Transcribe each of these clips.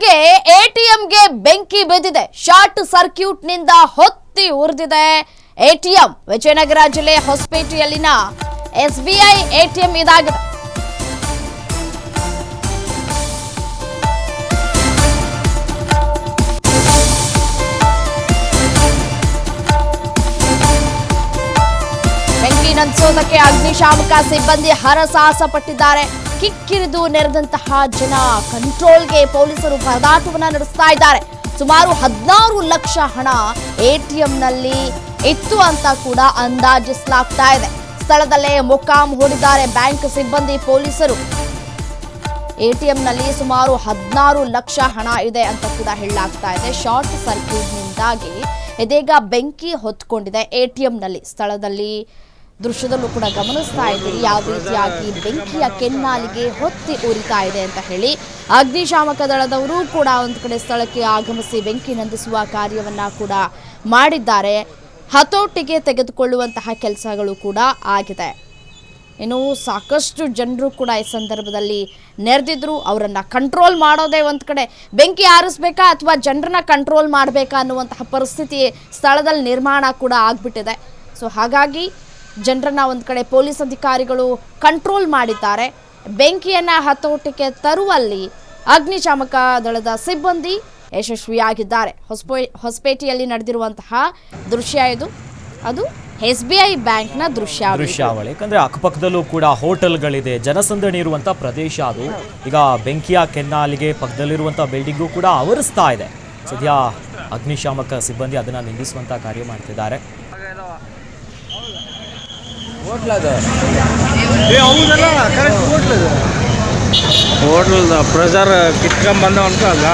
ಬೆಳಗ್ಗೆ ಎಟಿಎಂಗೆ ಬೆಂಕಿ ಬಿದ್ದಿದೆ. ಶಾರ್ಟ್ ಸರ್ಕ್ಯೂಟ್ನಿಂದ ಹೊತ್ತಿ ಉರಿದಿದೆ. ಎಟಿಎಂ, ವಿಜಯನಗರ ಜಿಲ್ಲೆ ಹೊಸಪೇಟೆಯಲ್ಲಿನ ಎಸ್ಬಿಐ ಎಟಿಎಂ ಇದಾಗಿದೆ. ಬೆಂಕಿ ನಂದಿಸೋದಕ್ಕೆ ಅಗ್ನಿಶಾಮಕ ಸಿಬ್ಬಂದಿ ಹರಸಾಹಸ ಪಟ್ಟಿದ್ದಾರೆ ಕಿಕ್ಕಿರಿದು ನೆರೆದಂತಹ ಜನ ಕಂಟ್ರೋಲ್ಗೆ ಪೊಲೀಸರು ಪರದಾಟವನ್ನ ನಡೆಸ್ತಾ ಇದ್ದಾರೆ. ಸುಮಾರು ಹದಿನಾರು ಲಕ್ಷ ಹಣ ಎಟಿಎಂನಲ್ಲಿ ಇತ್ತು ಅಂತ ಕೂಡ ಅಂದಾಜಿಸಲಾಗ್ತಾ ಇದೆ. ಸ್ಥಳದಲ್ಲೇ ಮೊಕ್ಕಾಂ ಹೂಡಿದ್ದಾರೆ ಬ್ಯಾಂಕ್ ಸಿಬ್ಬಂದಿ ಪೊಲೀಸರು. ಎಟಿಎಂನಲ್ಲಿ ಸುಮಾರು ಹದಿನಾರು ಲಕ್ಷ ಹಣ ಇದೆ ಅಂತ ಕೂಡ ಹೇಳಲಾಗ್ತಾ ಇದೆ. ಶಾರ್ಟ್ ಸರ್ಕ್ಯೂಟ್ನಿಂದಾಗಿ ಇದೀಗ ಬೆಂಕಿ ಹೊತ್ಕೊಂಡಿದೆ ಎಟಿಎಂನಲ್ಲಿ ಸ್ಥಳದಲ್ಲಿ ದೃಶ್ಯದಲ್ಲೂ ಕೂಡ ಗಮನಿಸ್ತಾ ಇದ್ದೀರಿ. ಯಾವ ರೀತಿಯಾಗಿ ಬೆಂಕಿಯ ಕೆನ್ನಾಲಿಗೆ ಹೊತ್ತಿ ಉರಿತಾ ಇದೆ ಅಂತ ಹೇಳಿ ಅಗ್ನಿಶಾಮಕ ದಳದವರು ಕೂಡ ಒಂದು ಕಡೆ ಸ್ಥಳಕ್ಕೆ ಆಗಮಿಸಿ ಬೆಂಕಿ ನಂದಿಸುವ ಕಾರ್ಯವನ್ನ ಕೂಡ ಮಾಡಿದ್ದಾರೆ. ಹತೋಟಿಗೆ ತೆಗೆದುಕೊಳ್ಳುವಂತಹ ಕೆಲಸಗಳು ಕೂಡ ಆಗಿದೆ. ಇನ್ನು ಸಾಕಷ್ಟು ಜನರು ಕೂಡ ಈ ಸಂದರ್ಭದಲ್ಲಿ ನೆರೆದಿದ್ರು. ಅವರನ್ನ ಕಂಟ್ರೋಲ್ ಮಾಡೋದೇ ಒಂದು ಕಡೆ. ಬೆಂಕಿ ಆರಿಸ್ಬೇಕಾ ಅಥವಾ ಜನರನ್ನ ಕಂಟ್ರೋಲ್ ಮಾಡಬೇಕಾ ಅನ್ನುವಂತಹ ಪರಿಸ್ಥಿತಿ ಸ್ಥಳದಲ್ಲಿ ನಿರ್ಮಾಣ ಕೂಡ ಆಗ್ಬಿಟ್ಟಿದೆ. ಸೊ ಹಾಗಾಗಿ ಜನರನ್ನ ಒಂದು ಕಡೆ ಪೊಲೀಸ್ ಅಧಿಕಾರಿಗಳು ಕಂಟ್ರೋಲ್ ಮಾಡಿದ್ದಾರೆ. ಬೆಂಕಿಯನ್ನ ಹತೋಟಿಗೆ ತರುವಲ್ಲಿ ಅಗ್ನಿಶಾಮಕ ದಳದ ಸಿಬ್ಬಂದಿ ಯಶಸ್ವಿಯಾಗಿದ್ದಾರೆ. ಹೊಸಪೇ, ಹೊಸಪೇಟೆಯಲ್ಲಿ ನಡೆದಿರುವಂತಹ ದೃಶ್ಯ ಇದು. ಅದು ಎಸ್ ಬಿ ಐ ಬ್ಯಾಂಕ್ನ ದೃಶ್ಯ ದೃಶ್ಯಾವಳಿ. ಯಾಕಂದ್ರೆ ಅಕ್ಕಪಕ್ಕದಲ್ಲೂ ಕೂಡ ಹೋಟೆಲ್ಗಳಿದೆ. ಜನಸಂದಣಿ ಇರುವಂತಹ ಪ್ರದೇಶ ಅದು. ಈಗ ಬೆಂಕಿಯ ಕೆನ್ನಾಲಿಗೆ ಪಕ್ಕದಲ್ಲಿರುವಂತಹ ಬಿಲ್ಡಿಂಗು ಕೂಡ ಆವರಿಸ್ತಾ ಇದೆ. ಸದ್ಯ ಅಗ್ನಿಶಾಮಕ ಸಿಬ್ಬಂದಿ ಅದನ್ನ ನಿಲ್ಲಿಸುವಂತಹ ಕಾರ್ಯ ಮಾಡ್ತಿದ್ದಾರೆ. ಹೋಟ್ಲದ ಪ್ರೆಷರ್ ಕಿಟ್ಕೊಂಡ್ ಬಂದ ಅಲ್ಲ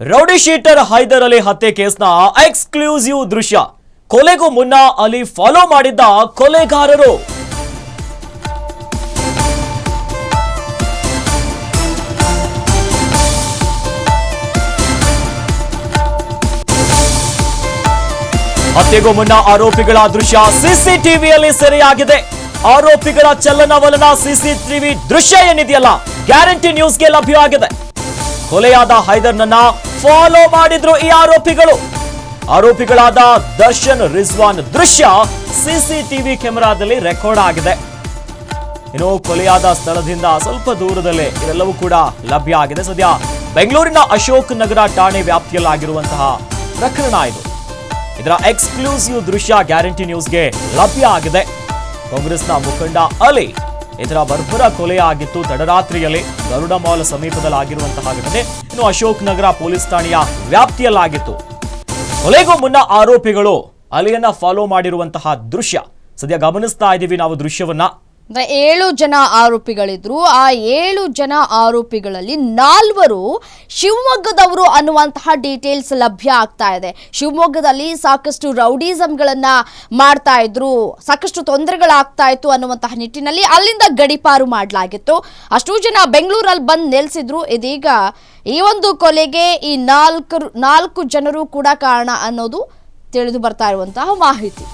ರೌಡಿ ಶೀಟರ್ ಹೈದರ್ ಅಲಿ ಹತ್ಯೆ ಕೇಸ್ನ ಎಕ್ಸ್ಕ್ಲೂಸಿವ್ ದೃಶ್ಯ. ಕೊಲೆಗೂ ಮುನ್ನ ಅಲಿ ಫಾಲೋ ಮಾಡಿದ್ದ ಕೊಲೆಗಾರರು. ಹತ್ಯೆಗೂ ಮುನ್ನ ಆರೋಪಿಗಳ ದೃಶ್ಯ ಸಿಸಿಟಿವಿಯಲ್ಲಿ ಸೆರೆಯಾಗಿದೆ. ಆರೋಪಿಗಳ ಚಲನವಲನ ಸಿಸಿಟಿವಿ ದೃಶ್ಯ ಏನಿದೆಯಲ್ಲ, ಗ್ಯಾರಂಟಿ ನ್ಯೂಸ್ಗೆ ಲಭ್ಯವಾಗಿದೆ. ಕೊಲೆಯಾದ ಹೈದರ್ನನ್ನ ಫಾಲೋ ಮಾಡಿದ್ರು ಈ ಆರೋಪಿಗಳು. ಆರೋಪಿಗಳಾದ ದರ್ಶನ್ ರಿಜ್ವಾನ್ ದೃಶ್ಯ ಸಿಸಿಟಿವಿ ಕ್ಯಾಮೆರಾದಲ್ಲಿ ರೆಕಾರ್ಡ್ ಆಗಿದೆ. ಇನ್ನು ಕೊಲೆಯಾದ ಸ್ಥಳದಿಂದ ಸ್ವಲ್ಪ ದೂರದಲ್ಲೇ ಇದೆಲ್ಲವೂ ಕೂಡ ಲಭ್ಯ ಆಗಿದೆ. ಸದ್ಯ ಬೆಂಗಳೂರಿನ ಅಶೋಕ್ ನಗರ ಠಾಣೆ ವ್ಯಾಪ್ತಿಯಲ್ಲಾಗಿರುವಂತಹ ಪ್ರಕರಣ ಇದು. ಇದರ ಎಕ್ಸ್ಕ್ಲೂಸಿವ್ ದೃಶ್ಯ ಗ್ಯಾರಂಟಿ ನ್ಯೂಸ್ಗೆ ಲಭ್ಯ ಆಗಿದೆ. ಕಾಂಗ್ರೆಸ್ನ ಮುಖಂಡ ಅಲಿ ಇದರ ಬರ್ಬರ ಕೊಲೆ ಆಗಿತ್ತು ತಡರಾತ್ರಿಯಲ್ಲಿ ಗರುಡ ಮಾಲ್ ಸಮೀಪದಲ್ಲಿ ಆಗಿರುವಂತಹ ಘಟನೆ. ಇನ್ನು ಅಶೋಕ್ ನಗರ ಪೊಲೀಸ್ ಠಾಣೆಯ ವ್ಯಾಪ್ತಿಯಲ್ಲಾಗಿತ್ತು. ಕೊಲೆಗೂ ಮುನ್ನ ಆರೋಪಿಗಳು ಅಲೆಯನ್ನ ಫಾಲೋ ಮಾಡಿರುವಂತಹ ದೃಶ್ಯ. ಸದ್ಯ ಗಮನಿಸ್ತಾ ಇದ್ದೀವಿ ನಾವು ದೃಶ್ಯವನ್ನ. ಅಂದ್ರೆ ಏಳು ಜನ ಆರೋಪಿಗಳಿದ್ರು. ಆ ಏಳು ಜನ ಆರೋಪಿಗಳಲ್ಲಿ ನಾಲ್ವರು ಶಿವಮೊಗ್ಗದವರು ಅನ್ನುವಂತಹ ಡೀಟೇಲ್ಸ್ ಲಭ್ಯ ಆಗ್ತಾ ಇದೆ. ಶಿವಮೊಗ್ಗದಲ್ಲಿ ಸಾಕಷ್ಟು ರೌಡಿಸಮ್ಗಳನ್ನ ಮಾಡ್ತಾ ಇದ್ರು. ಸಾಕಷ್ಟು ತೊಂದರೆಗಳಾಗ್ತಾ ಇತ್ತು ಅನ್ನುವಂತಹ ನಿಟ್ಟಿನಲ್ಲಿ ಅಲ್ಲಿಂದ ಗಡಿಪಾರು ಮಾಡಲಾಗಿತ್ತು. ಅಷ್ಟು ಜನ ಬೆಂಗಳೂರಲ್ಲಿ ಬಂದು ನೆಲೆಸಿದ್ರು. ಇದೀಗ ಈ ಒಂದು ಕೊಲೆಗೆ ಈ ನಾಲ್ಕು ನಾಲ್ಕು ಜನರು ಕೂಡ ಕಾರಣ ಅನ್ನೋದು ತಿಳಿದು ಬರ್ತಾ ಇರುವಂತಹ ಮಾಹಿತಿ.